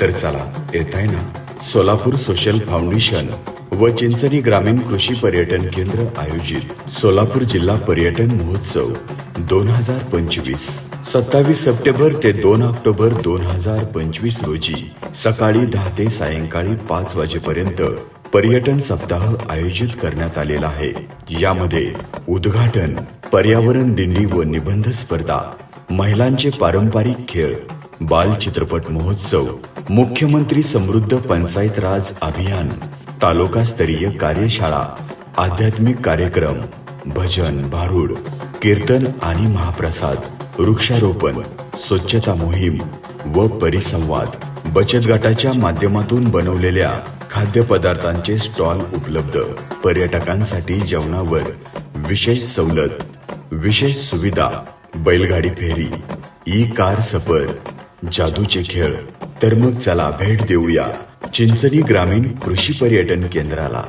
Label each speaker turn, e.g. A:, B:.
A: तर चला येत आहे ना? सोलापूर सोशल फाउंडेशन व चिंचणी ग्रामीण कृषी पर्यटन केंद्र आयोजित सोलापूर जिल्हा पर्यटन महोत्सव दोन हजार पंचवीस. सत्तावीस सप्टेंबर ते दोन ऑक्टोबर दोन हजार पंचवीस रोजी सकाळी दहा ते सायंकाळी पाच वाजेपर्यंत पर्यटन सप्ताह आयोजित करण्यात आलेला आहे. यामध्ये उद्घाटन पर्यावरण दिंडी व निबंध स्पर्धा महिलांचे पारंपरिक खेळ बाल चित्रपट महोत्सव मुख्यमंत्री समृद्ध पंचायत राज अभियान तालुकास्तरीय कार्यशाळा आध्यात्मिक कार्यक्रम भजन भारूड कीर्तन आणि महाप्रसाद वृक्षारोपण स्वच्छता मोहीम व परिसंवाद बचत गटाच्या माध्यमातून बनवलेल्या खाद्यपदार्थांचे स्टॉल उपलब्ध. पर्यटकांसाठी जेवणावर विशेष सवलत विशेष सुविधा बैलगाडी फेरी ई कार सफर जादूचे खेळ तर मग चला भेट देऊया चिंचणी ग्रामीण कृषी पर्यटन केंद्राला.